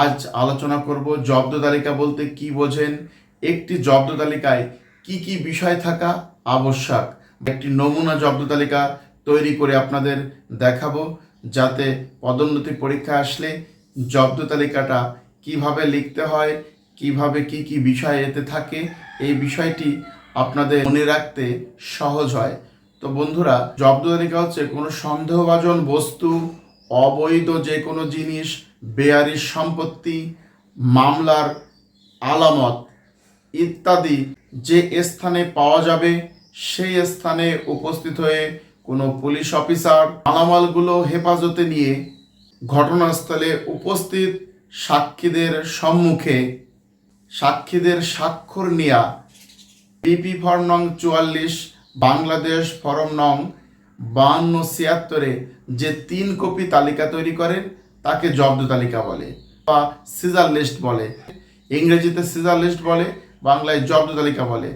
আজ আলোচনা করব জব্দ তালিকা বলতে কি বোঝেন, একটি জব্দ তালিকায় কি কি বিষয় থাকা আবশ্যক, একটি নমুনা জব্দ তালিকা তৈরি করে আপনাদের দেখাবো যাতে পদোন্নতি পরীক্ষা আসলে জব্দ তালিকাটা কীভাবে লিখতে হয়, কীভাবে কি কি বিষয় এতে থাকে, এই বিষয়টি আপনাদের মনে রাখতে সহজ হয়। তো বন্ধুরা, জব্দ তালিকা হচ্ছে কোনো সন্দেহভাজন বস্তু, অবৈধ যে কোনো জিনিস বেয়ারির সম্পত্তি, মামলার আলামত ইত্যাদি যে স্থানে পাওয়া যাবে, সেই স্থানে উপস্থিত হয়ে কোনো পুলিশ অফিসার মালামালগুলো হেফাজতে নিয়ে ঘটনাস্থলে উপস্থিত সাক্ষীদের সম্মুখে সাক্ষীদের স্বাক্ষর নেয়া। পিপি ফর্ম নং চুয়াল্লিশ, বাংলাদেশ ফরম নং বাহান্ন ছিয়াত্তরে যে তিন কপি তালিকা তৈরি করেন তাকে জব্দ তালিকা বলে বা সিজার লিস্ট বলে। ইংরেজিতে সিজার লিস্ট বলে, বাংলায় জব্দ তালিকা বলে।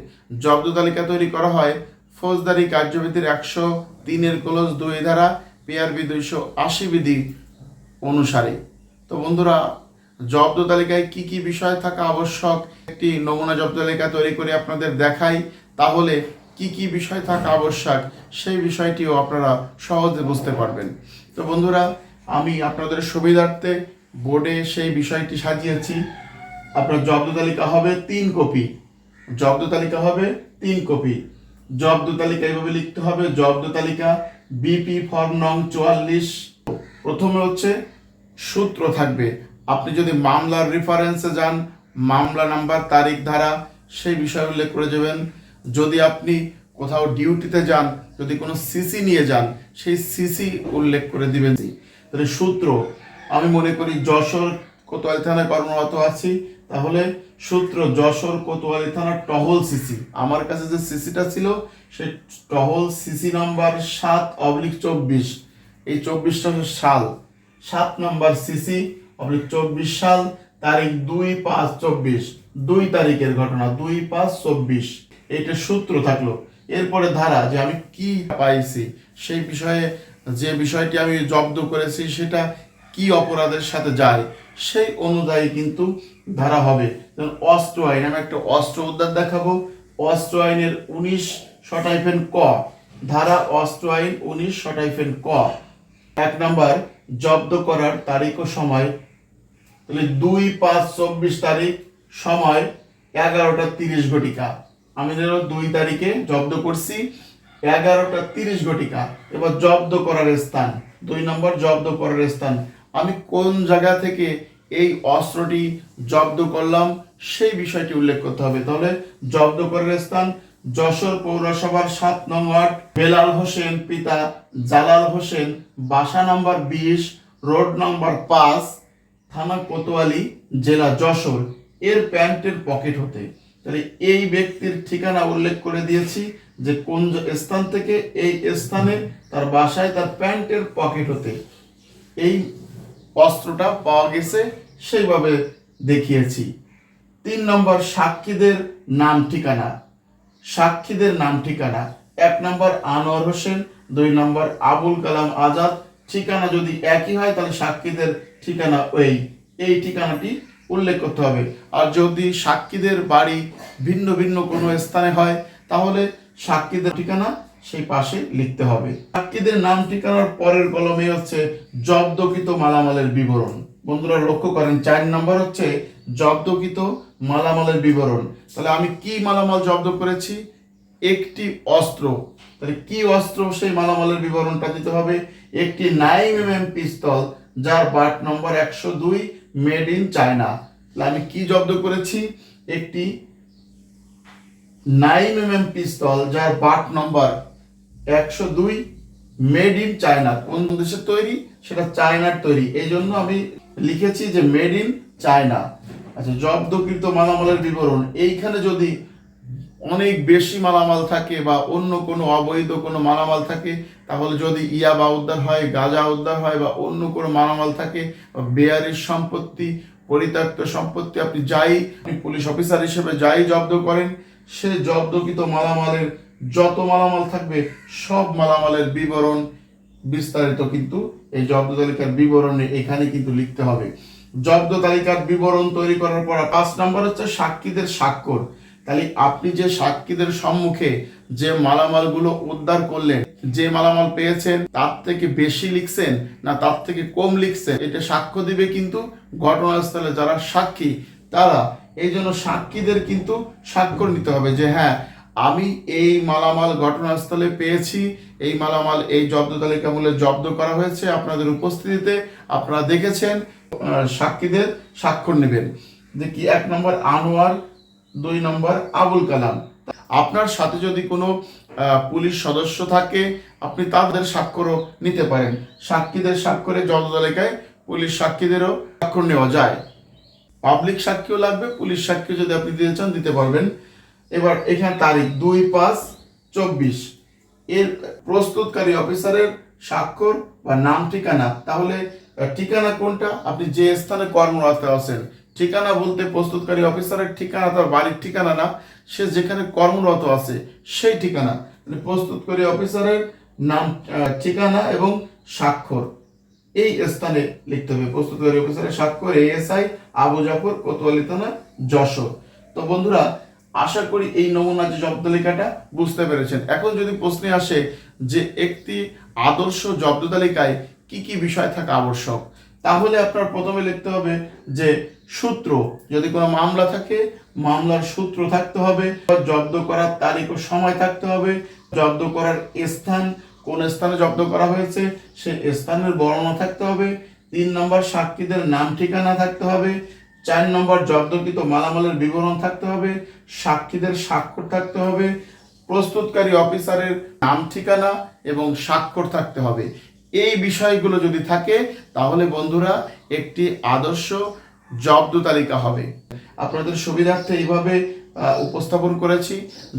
জব্দ তালিকা তৈরি করা হয় ফৌজদারি কার্যবিধির একশো তিনের ক্লোজ দুই ধারা, পিআরবি দুইশো আশি বিধি অনুসারে। তো বন্ধুরা, জব্দ তালিকায় কি কি বিষয় থাকা আবশ্যক? একটি নমুনা জব্দ তালিকা তৈরি করে আপনাদের দেখাই। তাহলে কি কি বিষয় থাকা আবশ্যক? সেই বিষয়টিও আপনারা সহজে বুঝতে পারবেন। তো বন্ধুরা আমি আপনাদের সুবিধার্থে বোর্ডে সেই বিষয়টি সাজিয়েছি। আপনার জব্দ তালিকা হবে তিন কপি। জব্দ তালিকা হবে তিন কপি। জব্দ তালিকা এভাবে লিখতে হবে, জব্দ তালিকা বিপি ফর্ম নং চুয়াল্লিশ। প্রথমে হচ্ছে সূত্র থাকবে। আপনি যদি মামলার রেফারেন্সে যান, মামলা নাম্বার তারিখ, ধারা, সেই বিষয় উল্লেখ করে যাবেন। যদি আপনি কোথাও ডিউটিতে যান, যদি কোনো সিসি নিয়ে যান, সেই সিসি উল্লেখ করে দিবেন। তাহলে সূত্র। আমি মনে করি যশোর কোতোয়ালি থানায় কর্মরত আছি। তাহলে সূত্র যশোর কোতোয়ালি থানার টহল সিসি। আমার কাছে যে সিসিটা ছিল, সে টহল সিসি নাম্বার সাত অবলিক চব্বিশ। এই চব্বিশটা হচ্ছে সাল। সাত নাম্বার সিসি অবলিক চব্বিশ সাল, তারিখ দুই পাঁচ চব্বিশ। দুই তারিখের ঘটনা, দুই পাঁচ চব্বিশ। এইটা সূত্র থাকল। এরপরে ধারা যে আমি কি পাইছি, সেই বিষয়ে যে বিষয়টি আমি জব্দ করেছি, সেটা কি অপরাধের সাথে যায়, সেই অনুযায়ী কিন্তু ধারা হবে। যেমন অস্ত্র আইন, আমি একটা অস্ত্র উদ্ধার দেখাবো। অস্ত্র আইনের উনিশ শটাইফেন ক। ধারা অস্ত্র আইন উনিশ শটাইফেন ক। এক নাম্বার, জব্দ করার তারিখ ও সময়। তাহলে দুই পাঁচ চব্বিশ তারিখ সময় এগারোটা তিরিশ ঘটিকা। আমি ধরো দুই তারিখে জব্দ করছি এগারোটা তিরিশ ঘটিকা। এবার জব্দ করার স্থান। দুই নম্বর জব্দ করার স্থান। আমি কোন জায়গা থেকে এই অস্ত্রটি জব্দ করলাম সেই বিষয়টি উল্লেখ করতে হবে। তাহলে জব্দ করার স্থান যশোর পৌরসভার সাত নং ওয়ার্ড বেলাল হোসেন, পিতা জালাল হোসেন, বাসা নাম্বার বিশ, রোড নাম্বার পাঁচ, থানা কোতোয়ালি, জেলা যশোর। এর প্যান্টের পকেট হতে। তাহলে এই ব্যক্তির ঠিকানা উল্লেখ করে দিয়েছি। যে কোন স্থান থেকে এই স্থানে তার বাসায় তার প্যান্টের পকেট হতে এই অস্ত্রটা পাওয়া গেছে, সেইভাবে দেখিয়েছি। তিন নম্বর, সাক্ষীদের নাম ঠিকানা। সাক্ষীদের নাম ঠিকানা। এক নম্বর, আনোয়ার হোসেন। দুই নম্বর, আবুল কালাম আজাদ। ঠিকানা যদি একই হয়, তাহলে সাক্ষীদের ঠিকানা ওই। এই ঠিকানাটি উল্লেখ করতে হবে। আর যদি সাক্ষীদের বাড়ি ভিন্ন ভিন্ন কোনো স্থানে হয়, তাহলে সাক্ষীদের ঠিকানা সেই পাশে লিখতে হবে। সাক্ষীদের নাম ঠিকানার পরের কলমে হচ্ছে জব্দকৃত মালামালের বিবরণ। বন্ধুরা লক্ষ্য করেন, চার নম্বর হচ্ছে জব্দকৃত মালামালের বিবরণ। তাহলে আমি কি মালামাল জব্দ করেছি? একটি অস্ত্র। তাহলে কি অস্ত্র সেই মালামালের বিবরণটা দিতে হবে? একটি নাইন এম এম পিস্তল, যার বাট নম্বর একশো দুই, মেড ইন চায়না। তাহলে আমি কি জব্দ করেছি? একটি নাইন এম এম পিস্তল, যার বাট নম্বর একশো দুই, মেড ইন চায়না। কোন দেশের তৈরি? সেটা চায়নার তৈরি। এই জন্য আমি লিখেছি যে মেড ইন চায়না। আচ্ছা জব্দকৃত মালামালের বিবরণ। এইখানে যদি অনেক বেশি মালামাল থাকে বা অন্য কোনো অবৈধ কোনো মালামাল থাকে, তাহলে যদি ইয়াবা উদ্ধার হয়, গাঁজা উদ্ধার হয় বা অন্য কোনো মালামাল থাকে, বা বেয়ারির সম্পত্তি, পরিত্যক্ত সম্পত্তি, আপনি যাই পুলিশ অফিসার হিসেবে যাই জব্দ করেন সে জব্দকৃত মালামালের যত মালামাল থাকবে, সব মালামালের বিবরণ বিস্তারিত কিন্তু এই জব্দ তালিকার বিবরণে এখানে কিন্তু লিখতে হবে। জব্দ তালিকার বিবরণ তৈরি করার পর পাঁচ নম্বর হচ্ছে সাক্ষীদের স্বাক্ষর। তাহলে আপনি যে সাক্ষীদের সম্মুখে যে মালামালগুলো উদ্ধার করলেন, যে মালামাল পেয়েছেন, তার থেকে বেশি লিখছেন না তার থেকে কম লিখছেন, এটা সাক্ষ্য দিবে কিন্তু ঘটনাস্থলে যারা সাক্ষী তারা এই জন্য সাক্ষীদের কিন্তু স্বাক্ষর নিতে হবে যে হ্যাঁ আমি এই মালামাল ঘটনাস্থলে পেয়েছি, এই মালামাল এই জব্দ তালিকা মূল্যে জব্দ করা হয়েছে, আপনাদের উপস্থিতিতে আপনারা দেখেছেন সাক্ষীদের স্বাক্ষর নেবেন। দেখি, এক নম্বর আনোয়ার, দুই নম্বর আবুল কালাম। আপনার সাথে যদি কোনো পুলিশ সদস্য থাকে, আপনি তাদের স্বাক্ষরও নিতে পারেন। সাক্ষীদের স্বাক্ষরে জব্দ তালিকায় পুলিশ সাক্ষীদেরও স্বাক্ষর নেওয়া যায়। পাবলিক সাক্ষীও লাগবে, পুলিশ সাক্ষী যদি আপনি দিতে চান, দিতে পারবেন। এবার এখানে তারিখ, দুই পাঁচ চব্বিশ। এর প্রস্তুতকারী অফিসারের স্বাক্ষর বা নাম, ঠিকানা, তাহলে ঠিকানা কোনটা? আপনি যে স্থানে কর্মরত আছেন, ঠিকানা বলতে প্রস্তুতকারী অফিসারের ঠিকানা, তার বাড়ির ঠিকানা না, সে যেখানে কর্মরত আছে, সেই ঠিকানা। মানে প্রস্তুতকারী অফিসারের নাম ঠিকানা এবং স্বাক্ষর। এই স্থানে লিখতে হবে, প্রস্তুত প্রস্তুতকারী অফিসারের স্বাক্ষর এএসআই, আবু জাফর, কোতোয়ালি থানা যশোর। তো বন্ধুরা, আশা করি এই নমুনা যে জব্দ তালিকাটা বুঝতে পেরেছেন। এখন যদি প্রশ্নে আসে যে একটি আদর্শ জব্দ তালিকায় কি কি বিষয় থাকা আবশ্যক, তাহলে আপনার প্রথমে লিখতে হবে যে সূত্র। যদি কোনো মামলা থাকে, মামলার সূত্র থাকতে হবে, জব্দ করার তারিখ ও সময় থাকতে হবে, জব্দ করার স্থান কোন স্থানে জব্দ করা হয়েছে, সে স্থানের বর্ণনা থাকতে হবে। তিন নম্বর, সাক্ষীদের নাম, ঠিকানা থাকতে হবে। চার নম্বর, জব্দকৃত মালামালের বিবরণ থাকতে হবে। সাক্ষীদের স্বাক্ষর থাকতে হবে। প্রস্তুতকারী অফিসারের নাম, ঠিকানা এবং স্বাক্ষর থাকতে হবে। এই বিষয়গুলো যদি থাকে, তাহলে বন্ধুরা, একটি আদর্শ জব্দ তালিকা হবে। আপনাদের সুবিধার্থে এইভাবে উপস্থাপন করেছি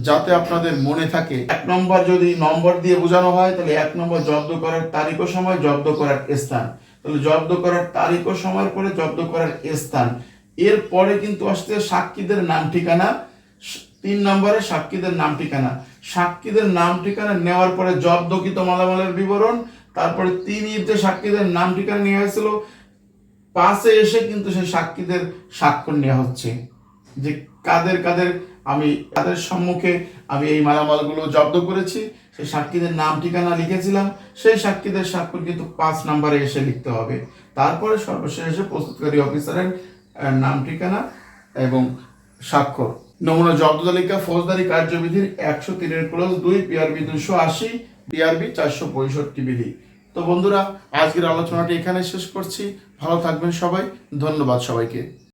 যাতে আপনাদের মনে থাকে, এক নম্বর যদি নম্বর দিয়ে বোঝানো হয়, তাহলে এক নম্বর জব্দ করার তারিখ ও সময়, জব্দ করার স্থান। তাহলে জব্দ করার তারিখ ও সময়ের পরে জব্দ করার স্থান। এরপরে কিন্তু আসছে সাক্ষীদের নাম ঠিকানা তিন নম্বরে সাক্ষীদের নাম ঠিকানা। সাক্ষীদের নাম ঠিকানা নেওয়ার পরে জব্দকৃত মালামালের বিবরণ, তারপরে তিন যে সাক্ষীদের নাম ঠিকানা নিয়ে হয়েছিল। পাশে এসে কিন্তু সেই সাক্ষীদের স্বাক্ষর নেওয়া হচ্ছে। যে কাদের কাদের আমি তাদের সম্মুখে আমি এই মালামালগুলো জব্দ করেছি, সেই সাক্ষীদের নাম, ঠিকানা লিখেছিলাম, সেই সাক্ষীদের স্বাক্ষর কিন্তু পাঁচ নম্বরে এসে লিখতে হবে। তারপরে সর্বশেষে প্রস্তুতকারী অফিসারের নাম, ঠিকানা এবং স্বাক্ষর। নমুনা জব্দ তালিকা, ফৌজদারি কার্যবিধির একশো তিনের ক্লোজ দুই, পিআরবি দুশো আশি, পিআরবি চারশো পঁয়ষট্টি বিধি। তো বন্ধুরা, আজকের আলোচনাটি এখানে শেষ করছি। ভালো থাকবেন সবাই। ধন্যবাদ সবাইকে।